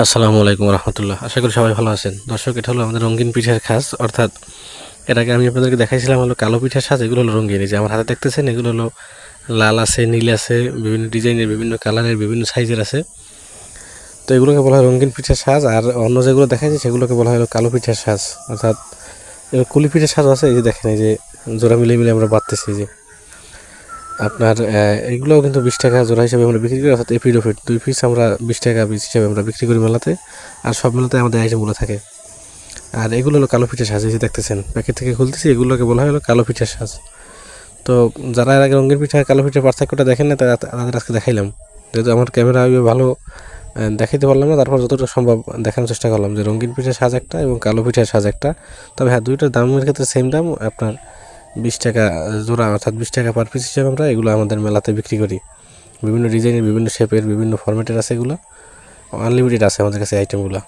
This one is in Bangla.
আসসালামু আলাইকুম রহমতুল্লাহ। আশা করি সবাই ভালো আছেন। দর্শক, এটা হলো আমাদের রঙিন পিঠার খাস। অর্থাৎ এর আগে আমি আপনাদেরকে দেখাইছিলাম হলো কালো পিঠার সাজ, এগুলো হলো রঙিন। যে আমার হাতে দেখতেছেন, এগুলো হলো লাল আছে, নীল আছে, বিভিন্ন ডিজাইনের, বিভিন্ন কালারের, বিভিন্ন সাইজের আছে। তো এগুলোকে বলা হয় রঙিন পিঠার সাজ। আর অন্য যেগুলো দেখাইছে, সেগুলোকে বলা হয় হলো কালো পিঠার সাজ। অর্থাৎ কুলি পিঠার সাজ আছে, এই যে দেখেন, এই যে জোড়া মিলিয়ে মিলে আমরা বাড়তেছি যে। আপনার এগুলোও কিন্তু বিশ টাকা জোড়া হিসাবে আমরা বিক্রি করি, অর্থাৎ এপিড ওপিড দুই পিস আমরা বিশ টাকা পিস হিসাবে আমরা বিক্রি করি মেলাতে, আর সব মেলাতে আমাদের আইটেমগুলো থাকে। আর এগুলো হলো কালো পিঠের সাজ দেখতেছেন, প্যাকেট থেকে খুলতেছি, এগুলোকে বলা হলো কালো পিঠের সাজ। তো যারা এর আগে রঙের পিঠা, কালো পিঠার পার্থক্যটা দেখেন না তারা তাদের আজকে দেখাইলাম। যেহেতু আমার ক্যামেরা ভালো দেখাইতে পারলাম না, তারপর যতটা সম্ভব দেখানোর চেষ্টা করলাম যে রঙিন পিঠের সাজ একটা এবং কালো পিঠের সাজ একটা। তবে হ্যাঁ দুইটার দামের ক্ষেত্রে সেম দাম, আপনার বিশ টাকা জোড়া অর্থাৎ বিশ টাকা পার পিস হিসেবে আমরা এগুলো আমাদের মেলাতে বিক্রি করি। বিভিন্ন ডিজাইনের বিভিন্ন শেপের বিভিন্ন ফরম্যাটের আছে এগুলো। আনলিমিটেড আছে আমাদের কাছে আইটেমগুলো